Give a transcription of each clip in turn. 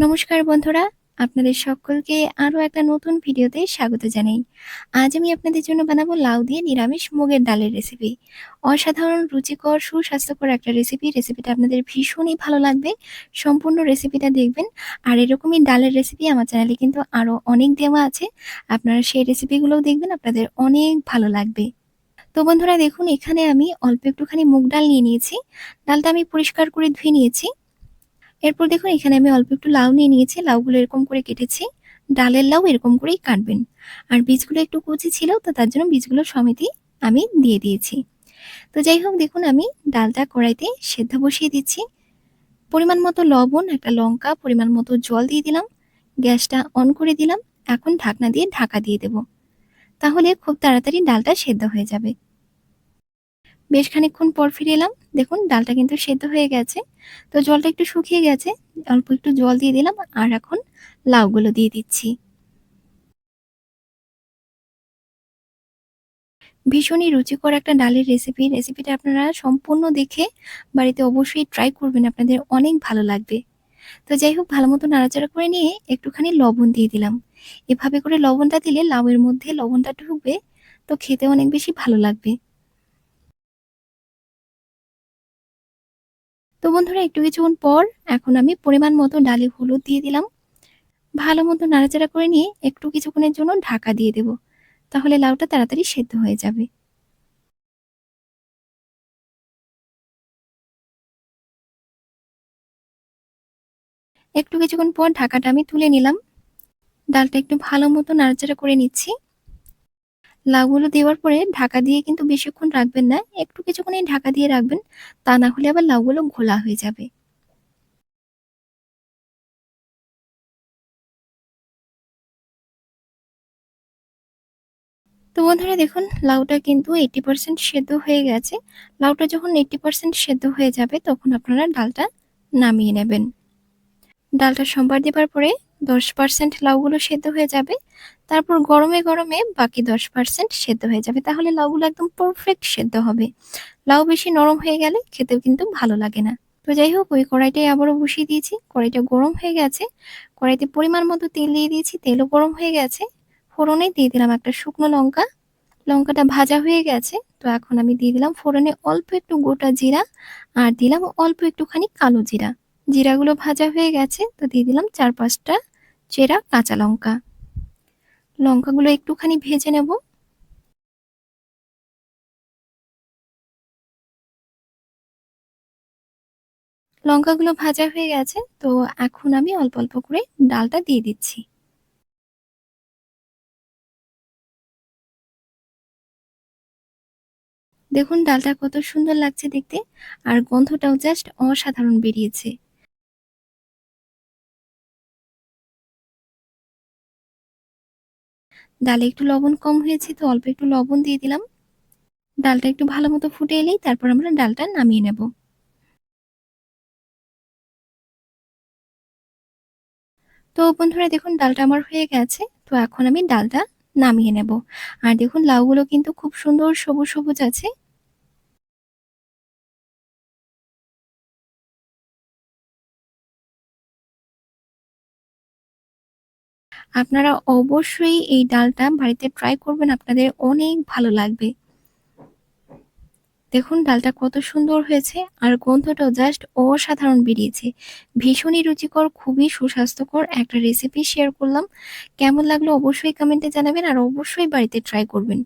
নমস্কার বন্ধুরা, আপনাদের সকলকে আরও একটা নতুন ভিডিওতে স্বাগত জানাই। আজ আমি আপনাদের জন্য বানাবো লাউ দিয়ে নিরামিষ মুগের ডালের রেসিপি। অসাধারণ রুচিকর সুস্বাস্থ্যকর একটা রেসিপি। রেসিপিটা আপনাদের ভীষণই ভালো লাগবে। সম্পূর্ণ রেসিপিটা দেখবেন। আর এরকমই ডালের রেসিপি আমার চ্যানেলে কিন্তু আরও অনেক দেওয়া আছে। আপনারা সেই রেসিপিগুলোও দেখবেন আপনাদের অনেক ভালো লাগবে। তো বন্ধুরা দেখুন এখানে আমি অল্প একটুখানি মুগ ডাল নিয়ে নিয়েছি। ডালটা আমি পরিষ্কার করে ধুয়ে নিয়েছি। এরপর দেখুন, এখানে আমি অল্প একটু লাউ নিয়ে নিয়েছি। লাউগুলো এরকম করে কেটেছি। ডালের লাউ এরকম করেই কাটবেন। আর বীজগুলো একটু কুচি ছিল, তো তার জন্য বীজগুলো সমিতি আমি দিয়ে দিয়েছি। তো যাই হোক, দেখুন, আমি ডালটা কড়াইতে সেদ্ধ বসিয়ে দিচ্ছি। পরিমাণ মতো লবণ, একটা লঙ্কা, পরিমাণ মতো জল দিয়ে দিলাম। গ্যাসটা অন করে দিলাম। এখন ঢাকনা দিয়ে ঢাকা দিয়ে দেব। তাহলে খুব তাড়াতাড়ি ডালটা সেদ্ধ হয়ে যাবে। বেশ খানিকক্ষণ পর ফিরে এলাম। দেখুন, ডালটা কিন্তু সেদ্ধ হয়ে গেছে। তো জলটা একটু শুকিয়ে গেছে। অল্প একটু জল দিয়ে দিলাম আর এখন লাউগুলো দিয়ে দিচ্ছি। ভীষণই রুচিকর একটা ডালের রেসিপি রেসিপিটা আপনারা সম্পূর্ণ দেখে বাড়িতে অবশ্যই ট্রাই করবেন। আপনাদের অনেক ভালো লাগবে। তো যাই হোক, ভালো মতো নাড়াচাড়া করে নিয়ে একটুখানি লবণ দিয়ে দিলাম। এভাবে করে লবণটা দিলে লাউয়ের মধ্যে লবণটা ঢুকবে, তো খেতে অনেক বেশি ভালো লাগবে। তো বন্ধুরা, একটু কিছুক্ষণ পর এখন আমি পরিমাণ মতো ডালে হলুদ দিয়ে দিলাম। ভালো মতো নাড়াচাড়া করে নিয়ে একটু কিছুক্ষণের জন্য ঢাকা দিয়ে দেব। তাহলে লাউটা তাড়াতাড়ি সেদ্ধ হয়ে যাবে। একটু কিছুক্ষণ পর ঢাকাটা আমি তুলে নিলাম। ডালটা একটু ভালো মতো নাড়াচাড়া করে নিচ্ছি। লাউগুলো দেওয়ার পরে ঢাকা দিয়ে কিন্তু বেশিক্ষণ রাখবেন না, একটু কিছুক্ষণই ঢাকা দিয়ে রাখবেন, তা না হলে আবার লাউগুলো ঘোলা হয়ে যাবে। তো বন্ধুরা দেখুন, লাউটা কিন্তু এইটি পার্সেন্ট সেদ্ধ হয়ে গেছে। লাউটা যখন এইটি পার্সেন্ট সেদ্ধ হয়ে যাবে, তখন আপনারা ডালটা নামিয়ে নেবেন। ডালটা সম্বার দেবার পরে দশ পার্সেন্ট লাউগুলো সেদ্ধ হয়ে যাবে। তারপর গরমে গরমে বাকি দশ পার্সেন্ট সেদ্ধ হয়ে যাবে। তাহলে লাউগুলো একদম পারফেক্ট সেদ্ধ হবে। লাউ বেশি নরম হয়ে গেলে খেতেও কিন্তু ভালো লাগে না। তো যাই হোক, ওই কড়াইটাই আবারও বসিয়ে দিয়েছি। কড়াইটা গরম হয়ে গেছে। কড়াইতে পরিমাণ মতো তেল দিয়ে দিয়েছি। তেলও গরম হয়ে গেছে। ফোড়নে দিয়ে দিলাম একটা শুকনো লঙ্কা। লঙ্কাটা ভাজা হয়ে গেছে। তো এখন আমি দিয়ে দিলাম ফোড়নে অল্প একটু গোটা জিরা আর দিলাম অল্প একটুখানি কালো জিরা। জিরাগুলো ভাজা হয়ে গেছে। তো দিয়ে দিলাম চার পাঁচটা চেরা কাঁচা লঙ্কা। লঙ্কাগুলো একটুখানি ভেজে নেব। লঙ্কাগুলো ভাজা হয়ে গেছে, তো এখন আমি অল্প অল্প করে ডালটা দিয়ে দিচ্ছি। দেখুন ডালটা কত সুন্দর লাগছে দেখতে, আর গন্ধটাও জাস্ট অসাধারণ বেরিয়েছে। ডালে একটু লবণ কম হয়েছে তো অল্প একটু লবণ দিয়ে দিলাম। ডালটা একটু ভালো মতো ফুটে এলেই তারপর আমরা ডালটা নামিয়ে নেব। তো বন্ধুরা দেখুন ডালটা আমার হয়ে গেছে, তো এখন আমি ডালটা নামিয়ে নেব। আর দেখুন লাউগুলো কিন্তু খুব সুন্দর সবুজ সবুজ আছে। আপনারা অবশ্যই এই ডালটা বাড়িতে ট্রাই করবেন, আপনাদের অনেক ভালো লাগবে। দেখুন ডালটা কত সুন্দর হয়েছে, আর গন্ধটাও জাস্ট অসাধারণ বেরিয়েছে। ভীষণই রুচিকর, খুবই সুস্বাস্থ্যকর একটা রেসিপি শেয়ার করলাম। কেমন লাগল অবশ্যই কমেন্টে জানাবেন, আর অবশ্যই বাড়িতে ট্রাই করবেন।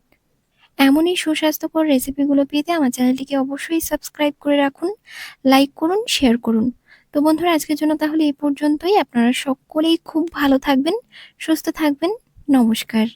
এমনই সুস্বাস্থ্যকর রেসিপিগুলো পেতে আমার চ্যানেলটিকে অবশ্যই সাবস্ক্রাইব করে রাখুন লাইক করুন শেয়ার করুন। তো বন্ধুরা, আজকের জন্য তাহলে এই পর্যন্তই। আপনারা সকলেই খুব ভালো থাকবেন, সুস্থ থাকবেন। নমস্কার।